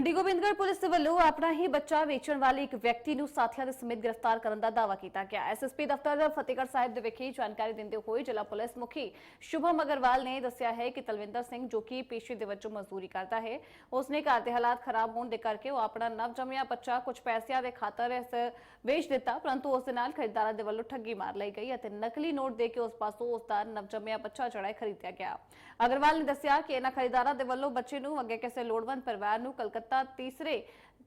Mandi Gobindgarh police ਦੇ ਵੱਲੋਂ ਆਪਣਾ ਹੀ ਬੱਚਾ ਵੇਚਣ ਵਾਲੇ ਇੱਕ ਵਿਅਕਤੀ ਨੂੰ ਸਾਥੀਆਂ ਦੇ ਸਮੇਤ ਗ੍ਰਿਫਤਾਰ ਕਰਨ ਦਾ ਦਾਅਵਾ ਕੀਤਾ ਗਿਆ। ਐਸਐਸਪੀ ਦਫ਼ਤਰ ਫਤਿਹਗੜ੍ਹ ਸਾਹਿਬ ਦੇ ਵਿਖੇ ਜਾਣਕਾਰੀ ਦਿੰਦੇ ਹੋਏ ਜ਼ਿਲ੍ਹਾ ਪੁਲਿਸ ਮੁਖੀ ਸ਼ੁਭਮ ਅਗਰਵਾਲ ਨੇ ਦੱਸਿਆ ਹੈ ਕਿ ਤਲਵਿੰਦਰ ਸਿੰਘ, ਜੋ ਕਿ ਪੇਸ਼ੇ ਦੇ ਵਜੋਂ ਮਜ਼ਦੂਰੀ ਕਰਦਾ ਹੈ, ਉਸਨੇ ਘਰ ਦੇ ਹਾਲਾਤ ਖਰਾਬ ਹੋਣ ਦੇ ਕਰਕੇ ਉਹ ਆਪਣਾ ਨਵਜੰਮਿਆ ਬੱਚਾ ਕੁਝ ਪੈਸਿਆਂ ਦੇ ਖਾਤਰ ਇਸ ਵੇਚ ਦਿੱਤਾ, ਪਰੰਤੂ ਉਸ ਦੇ ਨਾਲ ਖਰੀਦਦਾਰਾਂ ਦੇ ਵੱਲੋਂ ਠੱਗੀ ਮਾਰ ਲਈ ਗਈ ਅਤੇ ਨਕਲੀ ਨੋਟ ਦੇ ਕੇ ਉਸ ਪਾਸੋਂ ਉਸ ਦਾ ਨਵਜੰਮਿਆ ਬੱਚਾ ਜਿਹੜਾ ਖਰੀਦਿਆ ਗਿਆ। ਅਗਰਵਾਲ ਨੇ ਦੱਸਿਆ ਕਿ ਇਹਨਾਂ ਖਰੀਦਦਾਰਾਂ ਦੇ ਵੱਲੋਂ ਬੱਚੇ ਨੂੰ ਅੱਗੇ ਕਿਸੇ ਲੋੜਵੰਦ ਪਰਿਵਾਰ ਨੂੰ ਕਲਕੱਤਾ ਤੀਸਰੇ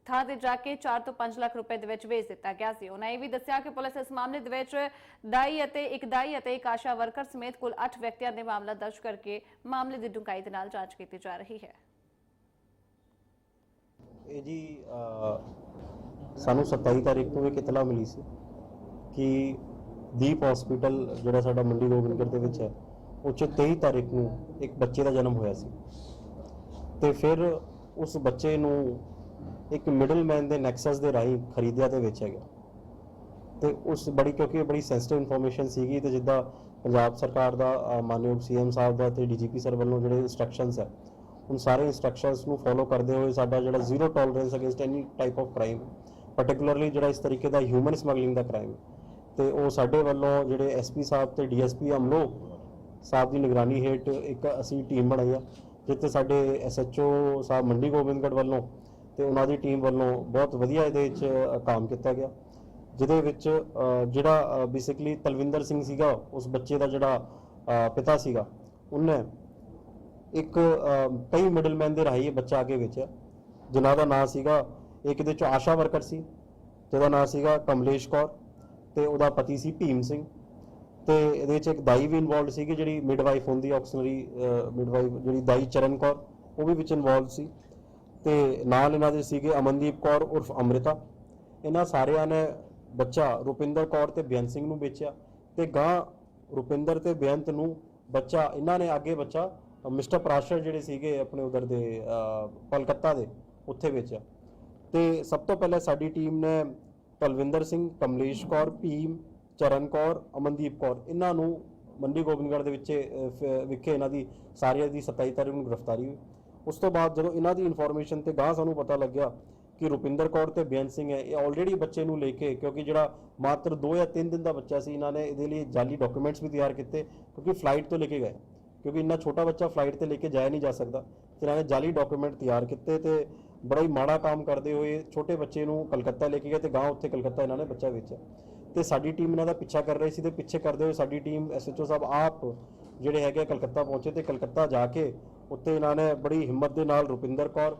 ਥਾਂ ਤੇ ਜਾ ਕੇ 4 ਤੋਂ 5 ਲੱਖ ਰੁਪਏ ਦੇ ਵਿੱਚ ਵੇਚ ਦਿੱਤਾ ਗਿਆ ਸੀ। ਉਹਨਾਂ ਇਹ ਵੀ ਦੱਸਿਆ ਕਿ ਪੁਲਿਸ ਇਸ ਮਾਮਲੇ ਦੇ ਵਿੱਚ ਦਾਈ ਅਤੇ ਇੱਕ ਦਾਈ ਅਤੇ ਇੱਕ ਆਸ਼ਾ ਵਰਕਰ ਸਮੇਤ ਕੁੱਲ 8 ਵਿਅਕਤੀਆਂ ਦੇ ਮਾਮਲਾ ਦਰਜ ਕਰਕੇ ਮਾਮਲੇ ਦੀ ਡੂੰਘਾਈ ਦੇ ਨਾਲ ਜਾਂਚ ਕੀਤੀ ਜਾ ਰਹੀ ਹੈ। ਇਹ ਜੀ ਸਾਨੂੰ 27 ਤਾਰੀਖ ਨੂੰ ਇੱਕ ਇਤਲਾ ਮਿਲੀ ਸੀ ਕਿ ਦੀਪ ਹਸਪੀਟਲ ਜਿਹੜਾ ਸਾਡਾ ਮੰਡੀ ਗੋਬਿੰਦਗੜ੍ਹ ਦੇ ਵਿੱਚ ਹੈ ਉੱਚ 'ਚ 23 ਤਾਰੀਖ ਨੂੰ ਇੱਕ ਬੱਚੇ ਦਾ ਜਨਮ ਹੋਇਆ ਸੀ। ਤੇ ਫਿਰ ਉਸ ਬੱਚੇ ਨੂੰ ਇੱਕ ਮਿਡਲਮੈਨ ਦੇ ਨੈਕਸਸ ਦੇ ਰਾਹੀਂ ਖਰੀਦਿਆ ਤੇ ਵੇਚਿਆ ਗਿਆ। ਤੇ ਉਸ ਬੜੀ ਕਿਉਂਕਿ ਇਹ ਬੜੀ ਸੈਂਸਿਟਿਵ ਇਨਫੋਰਮੇਸ਼ਨ ਸੀਗੀ ਤੇ ਜਿੱਦਾਂ ਪੰਜਾਬ ਸਰਕਾਰ ਦਾ ਅ, ਮਾਨਯੋਗ ਸੀਐਮ ਸਾਹਿਬ ਦਾ ਤੇ ਡੀਜੀਪੀ ਸਰ ਵੱਲੋਂ ਜਿਹੜੇ ਇਨਸਟਰਕਸ਼ਨਸ ਹੈ ਉਹ ਸਾਰੇ ਇਨਸਟਰਕਸ਼ਨਸ ਨੂੰ ਫੋਲੋ ਕਰਦੇ ਹੋਏ ਸਾਡਾ ਜਿਹੜਾ zero tolerance against any type of crime particularly ਜਿਹੜਾ ਇਸ ਤਰੀਕੇ ਦਾ ਹਿਊਮਨ ਸਮਗਲਿੰਗ ਦਾ ਕ੍ਰਾਈਮ ਤੇ ਉਹ ਸਾਡੇ ਵੱਲੋਂ ਜਿਹੜੇ ਐਸਪੀ ਸਾਹਿਬ ਤੇ ਡੀਐਸਪੀ ਅਮਲੋ ਸਾਹਿਬ ਦੀ ਨਿਗਰਾਨੀ ਹੇਠ ਇੱਕ ਅਸੀਂ ਟੀਮ ਬਣਾਈ ਆ। ਜਿੱਥੇ ਸਾਡੇ ਐਸਐਚਓ ਸਾਹਿਬ ਮੰਡੀ ਗੋਬਿੰਦਗੜ੍ਹ ਵੱਲੋਂ ਤੇ ਉਹਨਾਂ ਦੀ ਟੀਮ ਵੱਲੋਂ ਬਹੁਤ ਵਧੀਆ ਇਹਦੇ ਵਿੱਚ ਕੰਮ ਕੀਤਾ ਗਿਆ। ਜਿਹਦੇ ਵਿੱਚ ਜਿਹੜਾ ਬੇਸਿਕਲੀ ਤਲਵਿੰਦਰ ਸਿੰਘ ਸੀਗਾ ਉਸ ਬੱਚੇ ਦਾ ਜਿਹੜਾ ਪਿਤਾ ਸੀਗਾ ਉਹਨੇ ਇੱਕ ਅ, ਕਈ ਮਿਡਲਮੈਨ ਦੇ ਰਾਹੀਂ ਇਹ ਬੱਚਾ ਅੱਗੇ ਵੇਚਿਆ ਜਿਨ੍ਹਾਂ ਦਾ ਨਾਂ ਸੀਗਾ ਇੱਕ ਦੇ ਚੋਂ ਆਸ਼ਾ ਵਰਕਰ ਸੀ ਜਿਹਦਾ ਨਾਂ ਸੀਗਾ ਕਮਲੇਸ਼ ਕੌਰ ਤੇ ਉਹਦਾ ਪਤੀ ਸੀ ਭੀਮ ਸਿੰਘ। ਤੇ ਇਹਦੇ ਵਿੱਚ ਇੱਕ ਦਾਈ ਵੀ ਇਨਵੋਲਡ ਸੀਗੀ ਜਿਹੜੀ ਮਿਡਵਾਈਫ ਹੁੰਦੀ ਹੈ ਮਿਡਵਾਈਫ ਜਿਹੜੀ ਦਾਈ ਚਰਨ ਕੌਰ ਉਹ ਵੀ ਵਿੱਚ ਇਨਵੋਲਡ ਸੀ। ਤੇ ਨਾਲ ਇਹਨਾਂ ਦੇ ਸੀਗੇ ਅਮਨਦੀਪ ਕੌਰ ਉਰਫ ਅੰਮ੍ਰਿਤਾ। ਇਹਨਾਂ ਸਾਰਿਆਂ ਨੇ ਬੱਚਾ ਰੁਪਿੰਦਰ ਕੌਰ ਤੇ ਬੇਅੰਤ ਸਿੰਘ ਨੂੰ ਵੇਚਿਆ। ਤੇ ਗਾਂ ਰੁਪਿੰਦਰ ਤੇ ਬੇਅੰਤ ਨੂੰ ਬੱਚਾ ਇਹਨਾਂ ਨੇ ਅੱਗੇ ਬੱਚਾ ਮਿਸਟਰ ਪ੍ਰਾਸ਼ਰ ਜਿਹੜੇ ਸੀਗੇ ਆਪਣੇ ਉਧਰ ਦੇ ਅਹ, ਕਲਕੱਤਾ ਦੇ ਉੱਥੇ ਵੇਚਿਆ। ਤੇ ਸਭ ਤੋਂ ਪਹਿਲਾਂ ਸਾਡੀ ਟੀਮ ਨੇ ਤਲਵਿੰਦਰ ਸਿੰਘ ਕਮਲੇਸ਼ ਕੌਰ ਭੀਮ ਚਰਨ ਕੌਰ, ਅਮਨਦੀਪ ਕੌਰ, ਇਹਨਾਂ ਨੂੰ ਮੰਡੀ ਗੋਬਿੰਦਗੜ੍ਹ ਦੇ ਵਿੱਚ ਵਿਖੇ ਇਹਨਾਂ ਦੀ ਸਾਰਿਆਂ ਦੀ 27 ਤਾਰੀਖ ਨੂੰ ਗ੍ਰਿਫਤਾਰੀ ਹੋਈ। ਉਸ ਤੋਂ ਬਾਅਦ ਜਦੋਂ ਇਹਨਾਂ ਦੀ ਇਨਫੋਰਮੇਸ਼ਨ ਤੇ ਗਾਂ ਸਾਨੂੰ ਪਤਾ ਲੱਗਿਆ ਕਿ ਰੁਪਿੰਦਰ ਕੌਰ ਤੇ ਬੇਅੰਤ ਸਿੰਘ ਹੈ, ਇਹ ਆਲਰੇਡੀ ਬੱਚੇ ਨੂੰ ਲੈ ਕੇ, ਕਿਉਂਕਿ ਜਿਹੜਾ ਮਾਤਰ 2 ਜਾਂ 3 ਦਿਨ ਦਾ ਬੱਚਾ ਸੀ, ਇਹਨਾਂ ਨੇ ਇਹਦੇ ਲਈ ਜਾਲੀ ਡਾਕੂਮੈਂਟਸ ਵੀ ਤਿਆਰ ਕੀਤੇ, ਕਿਉਂਕਿ ਫਲਾਈਟ ਤੋਂ ਲੈ ਕੇ ਗਏ। ਕਿਉਂਕਿ ਇੰਨਾ ਛੋਟਾ ਬੱਚਾ ਫਲਾਈਟ ਤੇ ਲੈ ਕੇ ਜਾਇਆ ਨਹੀਂ ਜਾ ਸਕਦਾ। ਤੇ ਇਹਨਾਂ ਨੇ ਜਾਲੀ ਡਾਕੂਮੈਂਟ ਤਿਆਰ ਕੀਤੇ ਤੇ ਬੜਾ ਹੀ ਮਾੜਾ ਕੰਮ ਕਰਦੇ ਹੋਏ ਛੋਟੇ ਬੱਚੇ ਨੂੰ ਕਲਕੱਤਾ ਲੈ ਕੇ ਗਏ ਤੇ ਗਾਂ ਉੱਥੇ ਕਲਕੱਤਾ ਇਹਨਾਂ ਨੇ ਬੱਚਾ ਵੇਚਿਆ। ਤੇ ਸਾਡੀ ਟੀਮ ਇਹਨਾਂ ਦਾ ਪਿੱਛਾ ਕਰ ਰਹੀ ਸੀ ਤੇ ਪਿੱਛੇ ਕਰਦੇ ਹੋਏ ਸਾਡੀ ਟੀਮ ਐਸਐਚਓ ਸਾਹਿਬ ਆਪ ਜਿਹੜੇ ਹੈਗੇ ਕਲਕੱਤਾ ਪਹੁੰਚੇ ਤੇ ਕਲਕੱਤਾ ਜਾ ਕੇ ਉੱਥੇ ਇਹਨਾਂ ਨੇ ਬੜੀ ਹਿੰਮਤ ਦੇ ਨਾਲ ਰੁਪਿੰਦਰ ਕੌਰ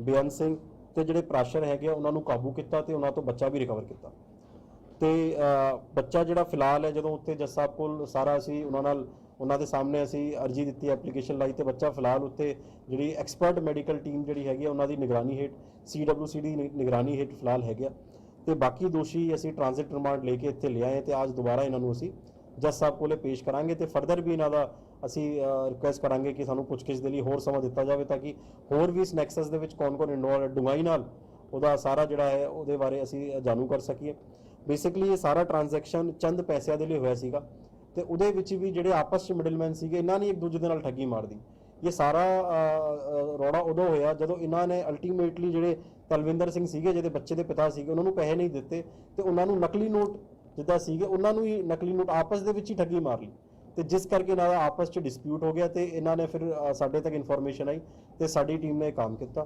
ਬੇਅੰਤ ਸਿੰਘ ਤੇ ਜਿਹੜੇ ਪ੍ਰਾਸ਼ਰ ਹੈਗੇ ਆ, ਉਹਨਾਂ ਨੂੰ ਕਾਬੂ ਕੀਤਾ ਤੇ ਉਹਨਾਂ ਤੋਂ ਬੱਚਾ ਵੀ ਰਿਕਵਰ ਕੀਤਾ। ਤੇ ਬੱਚਾ ਜਿਹੜਾ ਫਿਲਹਾਲ ਹੈ ਜਦੋਂ ਉੱਥੇ ਜੱਜ ਸਾਹਿਬ ਕੋਲ ਸਾਰਾ ਅਸੀਂ ਉਹਨਾਂ ਨਾਲ ਉਹਨਾਂ ਦੇ ਸਾਹਮਣੇ ਅਸੀਂ ਅਰਜੀ ਦਿੱਤੀ ਐਪਲੀਕੇਸ਼ਨ ਲਾਈ ਤੇ ਬੱਚਾ ਫਿਲਹਾਲ ਉੱਥੇ ਜਿਹੜੀ ਐਕਸਪਰਟ ਮੈਡੀਕਲ ਟੀਮ ਜਿਹੜੀ ਹੈਗੀ ਆ, ਉਹਨਾਂ ਦੀ ਨਿਗਰਾਨੀ ਹੇਠ ਸੀਡਬਲਯੂਸੀਡੀ ਨਿਗਰਾਨੀ ਹੇਠ ਫਿਲਹਾਲ ਹੈਗੇ ਆ। ਤੇ ਬਾਕੀ ਦੋਸ਼ੀ ਅਸੀਂ ਟ੍ਰਾਂਜ਼ਿਟ ਰਿਮਾਂਡ ਲੈ ਕੇ ਇੱਥੇ ਲਿਆਏ ਤੇ ਅੱਜ ਦੁਬਾਰਾ ਇਹਨਾਂ ਨੂੰ ਅਸੀਂ ਜੱਜ ਸਾਹਿਬ ਕੋਲੇ ਪੇਸ਼ ਕਰਾਂਗੇ ਤੇ ਫਰਦਰ ਵੀ ਇਹਨਾਂ ਦਾ ਅਸੀਂ ਰਿਕੁਐਸਟ ਕਰਾਂਗੇ ਕਿ ਸਾਨੂੰ ਪੁੱਛਗਿੱਛ ਦੇ ਲਈ ਹੋਰ ਸਮਾਂ ਦਿੱਤਾ ਜਾਵੇ ਤਾਂ ਕਿ ਹੋਰ ਵੀ ਇਸ ਨੈਕਸਸ ਦੇ ਵਿੱਚ ਕੌਣ-ਕੌਣ ਇਨਵੋਲਵ ਹੈ, ਡੂੰਘਾਈ ਨਾਲ ਉਹਦਾ ਸਾਰਾ ਜਿਹੜਾ ਹੈ ਉਹਦੇ ਬਾਰੇ ਅਸੀਂ ਜਾਣੂ ਕਰ ਸਕੀਏ। ਬੇਸਿਕਲੀ ਇਹ ਸਾਰਾ ਟ੍ਰਾਂਜੈਕਸ਼ਨ ਚੰਦ ਪੈਸਿਆਂ ਦੇ ਲਈ ਹੋਇਆ ਸੀਗਾ ਤੇ ਉਹਦੇ ਵਿੱਚ ਵੀ ਜਿਹੜੇ ਆਪਸ ਚ ਮਿਡਲਮੈਨ ਸੀਗੇ, ਇਹਨਾਂ ਨੇ ਇੱਕ ਦੂਜੇ ਦੇ ਨਾਲ ਠੱਗੀ ਮਾਰਦੀ ਇਹ ਸਾਰਾ ਅ, ਉਦੋਂ ਹੋਇਆ ਜਦੋਂ ਇਹਨਾਂ ਨੇ ਅਲਟੀਮੇਟਲੀ ਜਿਹੜੇ ਤਲਵਿੰਦਰ ਸਿੰਘ ਸੀਗੇ ਜਿਹਦੇ ਬੱਚੇ ਦੇ ਪਿਤਾ ਸੀਗੇ ਉਹਨਾਂ ਨੂੰ ਪੈਸੇ ਨਹੀਂ ਦਿੱਤੇ ਤੇ ਉਹਨਾਂ ਨੂੰ ਨਕਲੀ ਨੋਟ ਜਿੱਦਾਂ ਸੀਗੇ ਉਹਨਾਂ ਨੂੰ ਹੀ ਨਕਲੀ ਨੋਟ ਆਪਸ ਦੇ ਵਿੱਚ ਹੀ ਠੱਗੀ ਮਾਰ ਲਈ। ਤੇ ਜਿਸ ਕਰਕੇ ਇਹਨਾਂ ਦਾ ਆਪਸ ਚ ਡਿਸਪਿਊਟ ਹੋ ਗਿਆ ਤੇ ਇਹਨਾਂ ਨੇ ਫਿਰ ਸਾਡੇ ਤੱਕ ਇਨਫੋਰਮੇਸ਼ਨ ਆਈ ਤੇ ਸਾਡੀ ਟੀਮ ਨੇ ਇਹ ਕੰਮ ਕੀਤਾ।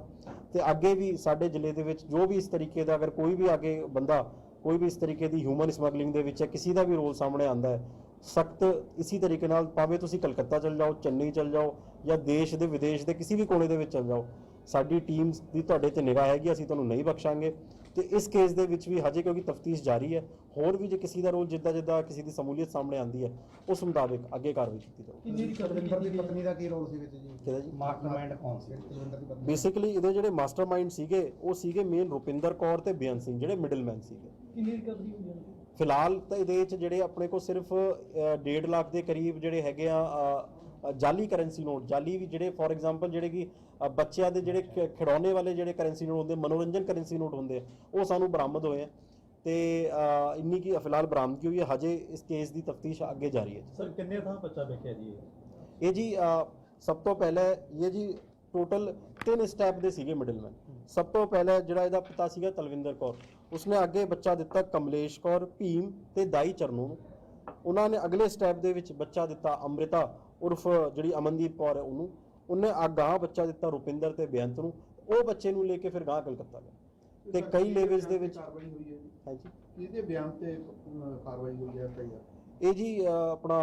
ਤੇ ਅੱਗੇ ਵੀ ਸਾਡੇ ਜ਼ਿਲ੍ਹੇ ਦੇ ਵਿੱਚ ਜੋ ਵੀ ਇਸ ਤਰੀਕੇ ਦਾ ਅਗਰ ਕੋਈ ਵੀ ਅੱਗੇ ਬੰਦਾ ਕੋਈ ਵੀ ਇਸ ਤਰੀਕੇ ਦੀ ਹਿਊਮਨ ਸਮਗਲਿੰਗ ਦੇ ਵਿੱਚ ਹੈ ਕਿਸੇ ਦਾ ਵੀ ਰੋਲ ਸਾਹਮਣੇ ਆਂਦਾ ਹੈ ਸਖਤ ਇਸੇ ਤਰੀਕੇ ਨਾਲ ਭਾਵੇਂ ਤੁਸੀਂ ਕਲਕੱਤਾ ਚਲ ਜਾਓ ਚੰਨਈ ਚਲ ਜਾਓ ਜਾਂ ਦੇਸ਼ ਦੇ ਵਿਦੇਸ਼ ਦੇ ਕਿਸੇ ਵੀ ਕੋਨੇ ਦੇ ਵਿੱਚ ਚਲ ਜਾਓ ਸਾਡੀ ਟੀਮ ਦੀ ਤੁਹਾਡੇ ਤੇ ਨਿਗਾਹ ਹੈਗੀ ਅਸੀਂ ਤੁਹਾਨੂੰ ਨਹੀਂ ਬਖਸ਼ਾਂਗੇ। ਤੇ ਇਸ ਕੇਸ ਦੇ ਵਿੱਚ ਵੀ ਹਜੇ ਕਿਉਂਕਿ ਤਫਤੀਸ਼ ਜਾਰੀ ਹੈ ਹੋਰ ਵੀ ਜੇ ਕਿਸੇ ਦਾ ਰੋਲ ਜਿੱਦਾਂ ਜਿੱਦਾਂ ਕਿਸੇ ਦੀ ਸਮੂਲੀਅਤ ਸਾਹਮਣੇ ਆਂਦੀ ਹੈ ਉਸ ਮੁਤਾਬਿਕ ਅੱਗੇ ਕਾਰਵਾਈ ਕੀਤੀ ਜਾਊਗੀ। ਕਿੰਨੀ ਦੀ ਤਲਵਿੰਦਰ ਦੀ ਪਤਨੀ ਦਾ ਕੀ ਰੋਲ ਸੀ ਵਿੱਚ ਜੀ? ਕਿਹਦਾ ਜੀ? ਮਾਸਟਰਮਾਈਂਡ ਕੌਣ ਸੀ? ਤਲਵਿੰਦਰ ਦੀ ਪਤਨੀ। ਬੇਸਿਕਲੀ ਇਹਦੇ ਜਿਹੜੇ ਮਾਸਟਰਮਾਈਂਡ ਸੀਗੇ ਉਹ ਸੀਗੇ ਮੇਨ ਰੁਪਿੰਦਰ ਕੌਰ ਤੇ ਬੇਅੰਤ ਸਿੰਘ ਜਿਹੜੇ ਮਿਡਲਮੈਨ ਸੀਗੇ। ਕਿੰਨੀ ਰਿਕਵਰੀ ਹੋਈ ਹੈ ਫਿਲਹਾਲ ਤਾਂ ਇਹਦੇ ਵਿੱਚ ਜਿਹੜੇ ਆਪਣੇ ਕੋਲ ਸਿਰਫ 1.5 ਲੱਖ ਦੇ ਕਰੀਬ ਜਿਹੜੇ ਹੈਗੇ ਆ ਜਾਲੀ ਕਰੰਸੀ ਨੋਟ ਜਾਲੀ ਵੀ ਜਿਹੜੇ ਫੋਰ ਐਗਜ਼ਾਮਪਲ ਜਿਹੜੇ ਕਿ ਬੱਚਿਆਂ ਦੇ ਜਿਹੜੇ ਖਿਡੌਣੇ ਵਾਲੇ ਜਿਹੜੇ ਕਰੰਸੀ ਨੋਟ ਹੁੰਦੇ ਮਨੋਰੰਜਨ ਕਰੰਸੀ ਨੋਟ ਹੁੰਦੇ ਉਹ ਸਾਨੂੰ ਬਰਾਮਦ ਹੋਏ ਆ ਤੇ ਇੰਨੀ ਕੀ ਫਿਲਹਾਲ ਬਰਾਮਦਗੀ ਹੋਈ ਹੈ ਹਜੇ ਇਸ ਕੇਸ ਦੀ ਤਫਤੀਸ਼ ਅੱਗੇ ਜਾਰੀ ਹੈ ਸਰ ਕਿੰਨੇ ਥਾਂ ਬੱਚਾ ਵੇਖਿਆ ਜੀ ਇਹ? ਜੀ ਸਭ ਤੋਂ ਪਹਿਲੇ ਇਹ ਜੀ ਟੋਟਲ ਤਿੰਨ ਸਟੈਪ ਦੇ ਸੀਗੇ ਮਿਡਲਮੈਨ ਸਭ ਤੋਂ ਪਹਿਲਾਂ ਜਿਹੜਾ ਇਹਦਾ ਪਿਤਾ ਸੀਗਾ ਤਲਵਿੰਦਰ ਕੌਰ ਉਸਨੇ ਅੱਗੇ ਬੱਚਾ ਦਿੱਤਾ ਕਮਲੇਸ਼ ਕੌਰ ਭੀਮ ਤੇ ਦਾਈ ਚਰਨੂ। ਨੂੰ ਉਹਨਾਂ ਨੇ ਅਗਲੇ ਸਟੈਪ ਦੇ ਵਿੱਚ ਬੱਚਾ ਦਿੱਤਾ ਅੰਮ੍ਰਿਤਾ ਉਰਫ ਜਿਹੜੀ ਅਮਨਦੀਪ ਕੌਰ ਹੈ ਉਹਨੂੰ। ਉਹਨੇ ਅਗਾਹ ਬੱਚਾ ਦਿੱਤਾ ਰੁਪਿੰਦਰ ਤੇ ਬੇਅੰਤ ਨੂੰ। ਉਹ ਬੱਚੇ ਨੂੰ ਲੈ ਕੇ ਫਿਰ ਗਾਂ ਕਲਕੱਤਾ ਗਿਆ। ਤੇ ਕਈ ਲੇਵਲਸ ਦੇ ਵਿੱਚ ਕਾਰਵਾਈ ਹੋਈ ਹੈ ਜੀ? ਹਾਂਜੀ। ਇਹਦੇ ਬਿਆਨ ਤੇ ਅਹ, ਕਾਰਵਾਈ ਹੋਈ ਹੈ ਕਈ ਇਹ ਜੀ ਆਪਣਾ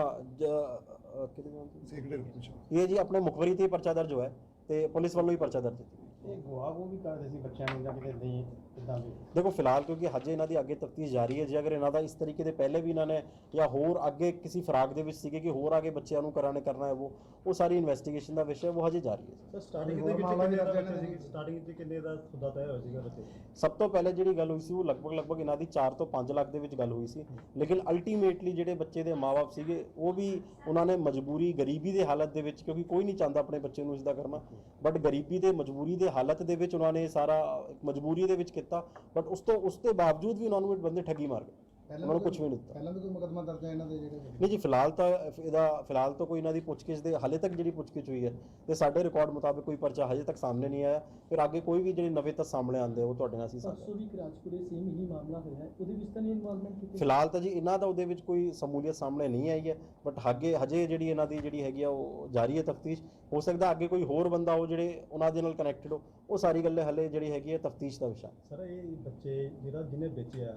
ਕਿਹਦੇ ਨਾਮ? ਸੈਕਟਰੀ ਇਹ ਜੀ ਆਪਣੇ ਮੁਖਬਰੀ ਤੇ ਹੀ ਪਰਚਾ ਦਰਜ ਹੋਇਆ ਹੈ ਤੇ ਪੁਲਿਸ ਵੱਲੋਂ ਹੀ ਪਰਚਾ ਦਰਜ ਕੀਤਾ ਇਹ ਗਵਾਹ ਉਹ ਵੀ ਕਰਦੇ ਸੀ ਬੱਚਿਆਂ ਨੂੰ ਜਾਂ ਕਿਤੇ ਨਹੀਂ ਇਦਾਂ ਦੇ। ਦੇਖੋ ਫਿਲਹਾਲ ਕਿਉਂਕਿ ਹਜੇ ਇਹਨਾਂ ਦੀ ਅੱਗੇ ਤਫਤੀਸ਼ ਜਾਰੀ ਹੈ ਜੇ ਅਗਰ ਇਹਨਾਂ ਦਾ ਇਸ ਤਰੀਕੇ ਦੇ ਪਹਿਲੇ ਵੀ ਇਹਨਾਂ ਨੇ ਜਾਂ ਹੋਰ ਅੱਗੇ ਕਿਸੇ ਫਰਾਗ ਦੇ ਵਿੱਚ ਸੀਗੇ ਕਿ ਹੋਰ ਅੱਗੇ ਬੱਚਿਆਂ ਨੂੰ ਕਰਾਣੇ ਕਰਨਾ ਹੈ ਉਹ ਉਹ ਸਾਰੀ ਇਨਵੈਸਟੀਗੇਸ਼ਨ ਦਾ ਵਿਸ਼ਾ ਹੈ, ਉਹ ਹਜੇ ਜਾਰੀ ਹੈ ਸਰ ਸਟਾਰਟਿੰਗ ਹੋਰ ਦੇ ਵਿੱਚ ਮਾਮਲਾ ਕਿੰਨੇ ਵੀ ਦਾ ਦਰਜ ਬੱਚੇ ਹੈ। ਸੀ ਸਟਾਰਟਿੰਗ ਤੇ ਕਿੰਨੇ ਦਾ ਸੌਦਾ ਤੈਅ ਹੋਇਆ ਸੀਗਾ ਬੱਚੇ ਸਭ ਤੋਂ ਪਹਿਲੇ ਜਿਹੜੀ ਗੱਲ ਹੋਈ ਸੀ ਉਹ ਲਗਭਗ ਲਗਭਗ ਇਹਨਾਂ ਦੀ 4 ਤੋਂ 5 ਲੱਖ ਦੇ ਵਿੱਚ ਗੱਲ ਹੋਈ ਸੀ। ਲੇਕਿਨ ਅਲਟੀਮੇਟਲੀ ਜਿਹੜੇ ਬੱਚੇ ਦੇ ਮਾਪੇ ਸੀਗੇ ਉਹ ਵੀ ਉਹਨਾਂ ਨੇ ਮਜਬੂਰੀ ਗਰੀਬੀ ਦੇ ਹਾਲਤ ਦੇ ਵਿੱਚ ਕਿਉਂਕਿ ਕੋਈ ਨਹੀਂ ਚਾਹੁੰਦਾ ਆਪਣੇ ਬੱਚੇ ਨੂੰ ਇਸ ਦਾ ਕਰਨਾ ਬਟ ਗਰੀਬੀ ਦੇ ਮਜਬੂਰੀ ਦੇ ਹਾਲਤ ਦੇ ਵਿੱਚ ਉਹਨਾਂ ਨੇ ਸਾਰਾ ਮਜਬੂਰੀ ਦੇ ਵਿੱਚ ਕੀਤਾ ਬਟ ਉਸ ਤੋਂ, ਉਸ ਦੇ ਬਾਵਜੂਦ ਵੀ ਉਹਨਾਂ ਨੂੰ ਇਹ ਬੰਦੇ ਠੱਗੀ ਮਾਰ ਗਏ। ਉਹਨਾਂ ਨੂੰ ਕੁਝ ਵੀ ਨਹੀਂ ਦਿੱਤਾ। ਪਹਿਲਾਂ ਵੀ ਕੋਈ ਮੁਕਦਮਾ ਦਰਜ ਹੈ ਇਹਨਾਂ ਦੇ ਜਿਹੜੇ ਨਹੀਂ ਜੀ ਫਿਲਹਾਲ ਤਾਂ ਇਹਦਾ ਫਿਲਹਾਲ ਤਾਂ ਕੋਈ ਇਹਨਾਂ ਦੀ ਪੁੱਛਗਿੱਛ ਦੇ ਹਾਲੇ ਤੱਕ ਜਿਹੜੀ ਪੁੱਛਗਿੱਛ ਹੋਈ ਹੈ ਤੇ ਸਾਡੇ ਰਿਕਾਰਡ ਮੁਤਾਬਕ ਕੋਈ ਪਰਚਾ ਹਜੇ ਤੱਕ ਸਾਹਮਣੇ ਨਹੀਂ ਆਇਆ। ਫਿਰ ਅੱਗੇ ਕੋਈ ਵੀ ਜਿਹੜੇ ਨਵੇਂ ਤੱਥ ਸਾਹਮਣੇ ਆਉਂਦੇ ਉਹ ਤੁਹਾਡੇ ਨਾਲ ਅਸੀਂ ਪਰਸੋਂ ਵੀ ਰਾਜਪੁਰੇ ਸੇਮ ਹੀ ਮਾਮਲਾ ਹੋਇਆ ਹੈ। ਉਹਦੇ ਵਿੱਚ ਤਾਂ ਨਹੀਂ ਇਨਵੋਲਵਮੈਂਟ ਕੀਤੀ? ਫਿਲਹਾਲ ਤਾਂ ਜੀ ਇਹਨਾਂ ਦਾ ਉਹਦੇ ਵਿੱਚ ਕੋਈ ਸਮੂਲੀਅਤ ਸਾਹਮਣੇ ਨਹੀਂ ਆਈ ਹੈ ਬਟ ਅੱਗੇ ਹਜੇ ਜਿਹੜੀ ਇਹਨਾਂ ਦੀ ਜਿਹੜੀ ਹੈਗੀ ਆ ਉਹ ਜਾਰੀ ਹੈ ਤਫਤੀਸ਼। ਹੋ ਸਕਦਾ ਅੱਗੇ ਕੋਈ ਹੋਰ ਬੰਦਾ ਹੋ ਜਿਹੜੇ ਉਹਨਾਂ ਦੇ ਨਾਲ ਕਨੈਕਟਡ ਹੋ ਉਹ ਸਾਰੀ ਗੱਲੇ ਹਲੇ ਜਿਹੜੀ ਹੈਗੀ ਹੈ ਤਫਤੀਸ਼ ਦਾ ਵਿਸ਼ਾ। ਸਰ ਇਹ ਬੱਚੇ ਜਿਹੜਾ ਜਿਹਨੇ ਵੇਚਿਆ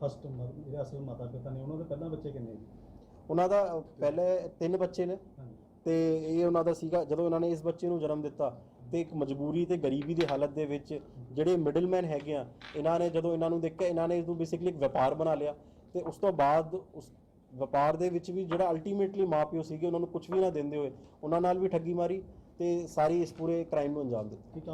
ਫਸਟ ਜਿਹੜੇ ਅਸਲ ਮਾਤਾ ਪਿਤਾ ਨੇ ਉਹਨਾਂ ਦੇ ਪਹਿਲਾਂ ਬੱਚੇ ਕਿੰਨੇ ਜੀ ਉਹਨਾਂ ਦਾ ਪਹਿਲੇ ਤਿੰਨ ਬੱਚੇ ਨੇ। ਤੇ ਇਹ ਉਹਨਾਂ ਦਾ ਸੀਗਾ ਜਦੋਂ ਇਹਨਾਂ ਨੇ ਇਸ ਬੱਚੇ ਨੂੰ ਜਨਮ ਦਿੱਤਾ ਤੇ ਇੱਕ ਮਜਬੂਰੀ ਤੇ ਗਰੀਬੀ ਦੀ ਹਾਲਤ ਦੇ ਵਿੱਚ ਜਿਹੜੇ ਮਿਡਲਮੈਨ ਹੈਗੇ ਆ ਇਹਨਾਂ ਨੇ ਜਦੋਂ ਇਹਨਾਂ ਨੂੰ ਦੇਖਿਆ ਇਹਨਾਂ ਨੇ ਇਸ ਨੂੰ ਬੇਸਿਕਲੀ ਇੱਕ ਵਪਾਰ ਬਣਾ ਲਿਆ। ਤੇ ਉਸ ਤੋਂ ਬਾਅਦ ਉਸ ਵਪਾਰ ਦੇ ਵਿੱਚ ਵੀ ਜਿਹੜਾ ਅਲਟੀਮੇਟਲੀ ਮਾਪਿਓ ਸੀਗੇ ਉਹਨਾਂ ਨੂੰ ਕੁਝ ਵੀ ਨਾ ਦਿੰਦੇ ਹੋਏ ਉਹਨਾਂ ਨਾਲ ਵੀ ਠੱਗੀ ਮਾਰੀ ਤੇ ਸਾਰੀ ਇਸ ਪੂਰੇ ਕ੍ਰਾਈਮ ਨੂੰ ਅੰਜਾਮ ਦਿੱਤਾ।